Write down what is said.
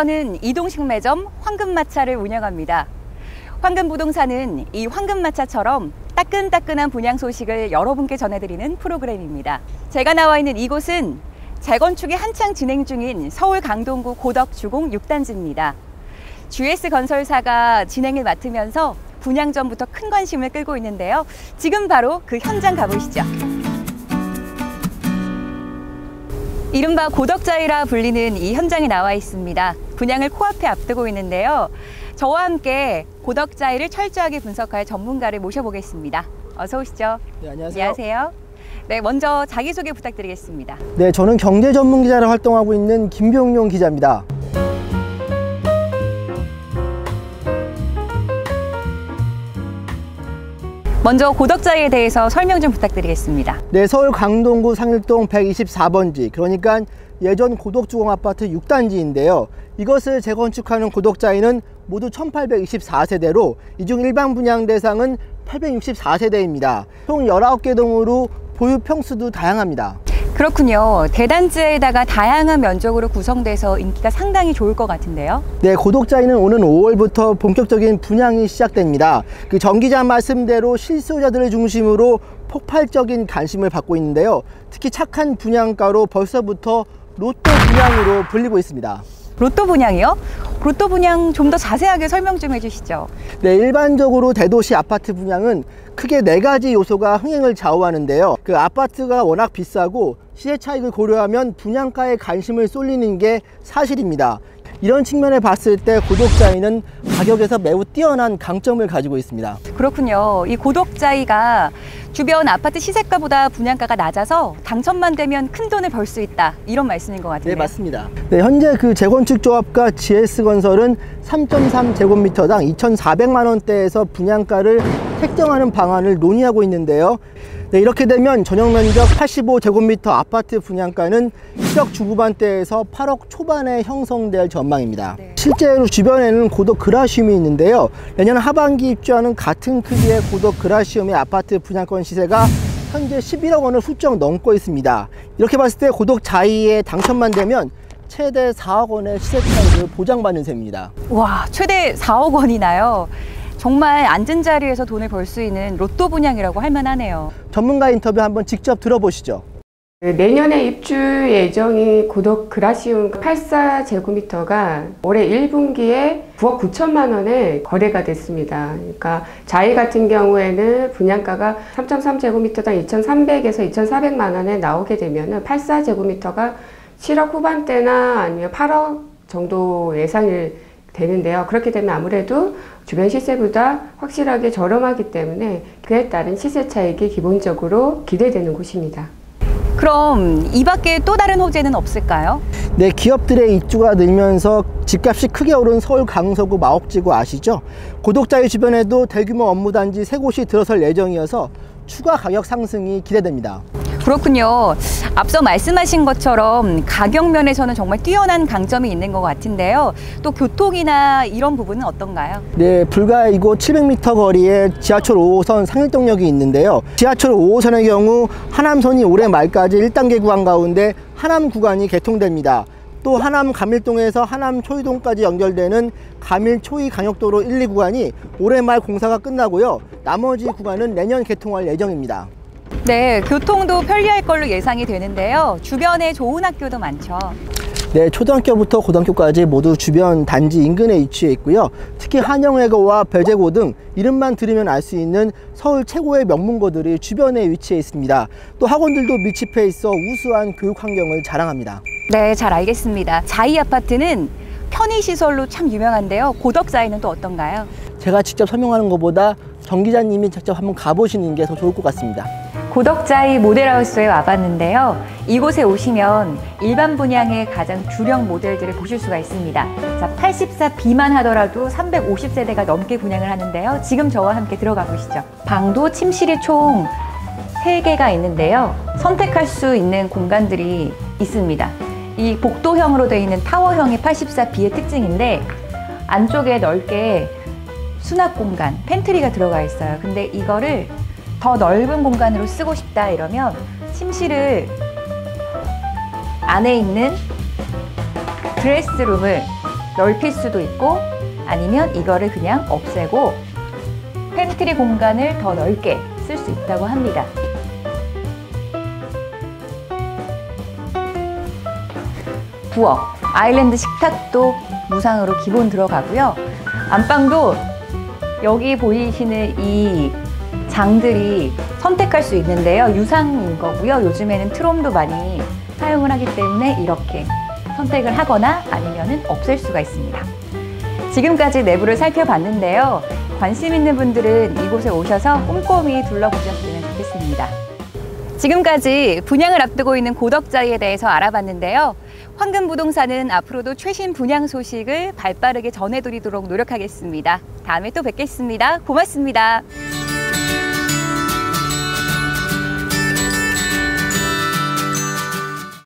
저는 이동식 매점 황금마차를 운영합니다. 황금부동산은 이 황금마차처럼 따끈따끈한 분양 소식을 여러분께 전해드리는 프로그램입니다. 제가 나와 있는 이곳은 재건축이 한창 진행 중인 서울 강동구 고덕 주공 6단지입니다. GS 건설사가 진행을 맡으면서 분양 전부터 큰 관심을 끌고 있는데요. 지금 바로 그 현장 가보시죠. 이른바 고덕자이라 불리는 이 현장에 나와 있습니다. 분양을 코앞에 앞두고 있는데요. 저와 함께 고덕자이를 철저하게 분석할 전문가를 모셔보겠습니다. 어서 오시죠. 네, 안녕하세요. 안녕하세요. 네, 먼저 자기소개 부탁드리겠습니다. 네, 저는 경제 전문 기자로 활동하고 있는 김병용 기자입니다. 먼저 고덕자이에 대해서 설명 좀 부탁드리겠습니다. 네, 서울 강동구 상일동 124번지, 그러니까 예전 고덕주공 아파트 6단지인데요. 이것을 재건축하는 고덕자이는 모두 1824세대로 이 중 일반 분양 대상은 864세대입니다. 총 19개 동으로 보유 평수도 다양합니다. 그렇군요. 대단지에다가 다양한 면적으로 구성돼서 인기가 상당히 좋을 것 같은데요. 네, 고독자이는 오는 5월부터 본격적인 분양이 시작됩니다. 그 전기자 말씀대로 실소유자들을 중심으로 폭발적인 관심을 받고 있는데요. 특히 착한 분양가로 벌써부터 로또 분양으로 불리고 있습니다. 로또 분양이요? 로또 분양 좀 더 자세하게 설명 좀 해주시죠. 네, 일반적으로 대도시 아파트 분양은 크게 네 가지 요소가 흥행을 좌우하는데요. 그 아파트가 워낙 비싸고 시세 차익을 고려하면 분양가에 관심을 쏠리는 게 사실입니다. 이런 측면을 봤을 때 고독자이는 가격에서 매우 뛰어난 강점을 가지고 있습니다. 그렇군요. 이 고독자이가 주변 아파트 시세가보다 분양가가 낮아서 당첨만 되면 큰 돈을 벌 수 있다. 이런 말씀인 것 같은데요. 네, 맞습니다. 네, 현재 그 재건축 조합과 GS건설은 3.3 제곱미터당 2,400만 원대에서 분양가를 책정하는 방안을 논의하고 있는데요. 네, 이렇게 되면 전용 면적 85제곱미터 아파트 분양가는 1억 중후반대에서 8억 초반에 형성될 전망입니다. 네. 실제로 주변에는 고덕 그라시움이 있는데요. 내년 하반기 입주하는 같은 크기의 고덕 그라시움의 아파트 분양권 시세가 현재 11억 원을 훌쩍 넘고 있습니다. 이렇게 봤을 때 고덕 자이에 당첨만 되면 최대 4억 원의 시세 차익을 보장받는 셈입니다. 와, 최대 4억 원이나요. 정말 앉은 자리에서 돈을 벌 수 있는 로또 분양이라고 할 만하네요. 전문가 인터뷰 한번 직접 들어보시죠. 네, 내년에 입주 예정인 고덕 그라시움 84제곱미터가 올해 1분기에 9억 9천만 원에 거래가 됐습니다. 그러니까 자이 같은 경우에는 분양가가 3.3제곱미터당 2,300에서 2,400만 원에 나오게 되면은 84제곱미터가 7억 후반대나 아니면 8억 정도 예상이 되는데요. 그렇게 되면 아무래도 주변 시세보다 확실하게 저렴하기 때문에 그에 따른 시세 차익이 기본적으로 기대되는 곳입니다. 그럼 이 밖에 또 다른 호재는 없을까요? 네, 기업들의 입주가 늘면서 집값이 크게 오른 서울 강서구 마옥지구 아시죠? 고독자의 주변에도 대규모 업무단지 세 곳이 들어설 예정이어서 추가 가격 상승이 기대됩니다. 그렇군요. 앞서 말씀하신 것처럼 가격 면에서는 정말 뛰어난 강점이 있는 것 같은데요. 또 교통이나 이런 부분은 어떤가요? 네, 불과 이곳 700m 거리에 지하철 5호선 상일동역이 있는데요. 지하철 5호선의 경우 하남선이 올해 말까지 1단계 구간 가운데 하남 구간이 개통됩니다. 또 하남 감일동에서 하남 초이동까지 연결되는 감일 초이 강역도로 1, 2구간이 올해 말 공사가 끝나고요. 나머지 구간은 내년 개통할 예정입니다. 네, 교통도 편리할 걸로 예상이 되는데요. 주변에 좋은 학교도 많죠. 네, 초등학교부터 고등학교까지 모두 주변 단지 인근에 위치해 있고요. 특히 한영외고와 배재고 등 이름만 들으면 알 수 있는 서울 최고의 명문고들이 주변에 위치해 있습니다. 또 학원들도 밀집해 있어 우수한 교육 환경을 자랑합니다. 네, 잘 알겠습니다. 자이 아파트는 편의시설로 참 유명한데요. 고덕자이는 또 어떤가요? 제가 직접 설명하는 것보다 정 기자님이 직접 한번 가보시는 게 더 좋을 것 같습니다. 고덕자이 모델하우스에 와봤는데요. 이곳에 오시면 일반 분양의 가장 주력 모델들을 보실 수가 있습니다. 자, 84B만 하더라도 350세대가 넘게 분양을 하는데요. 지금 저와 함께 들어가 보시죠. 방도 침실이 총 3개가 있는데요. 선택할 수 있는 공간들이 있습니다. 이 복도형으로 되어 있는 타워형이 84B의 특징인데 안쪽에 넓게 수납 공간, 팬트리가 들어가 있어요. 근데 이거를 더 넓은 공간으로 쓰고 싶다 이러면 침실을 안에 있는 드레스룸을 넓힐 수도 있고 아니면 이거를 그냥 없애고 팬트리 공간을 더 넓게 쓸 수 있다고 합니다. 부엌, 아일랜드 식탁도 무상으로 기본 들어가고요. 안방도 여기 보이시는 이 장들이 선택할 수 있는데요. 유상인 거고요. 요즘에는 트롬도 많이 사용을 하기 때문에 이렇게 선택을 하거나 아니면 없앨 수가 있습니다. 지금까지 내부를 살펴봤는데요. 관심 있는 분들은 이곳에 오셔서 꼼꼼히 둘러보셨으면 좋겠습니다. 지금까지 분양을 앞두고 있는 고덕자리에 대해서 알아봤는데요. 황금부동산은 앞으로도 최신 분양 소식을 발빠르게 전해드리도록 노력하겠습니다. 다음에 또 뵙겠습니다. 고맙습니다.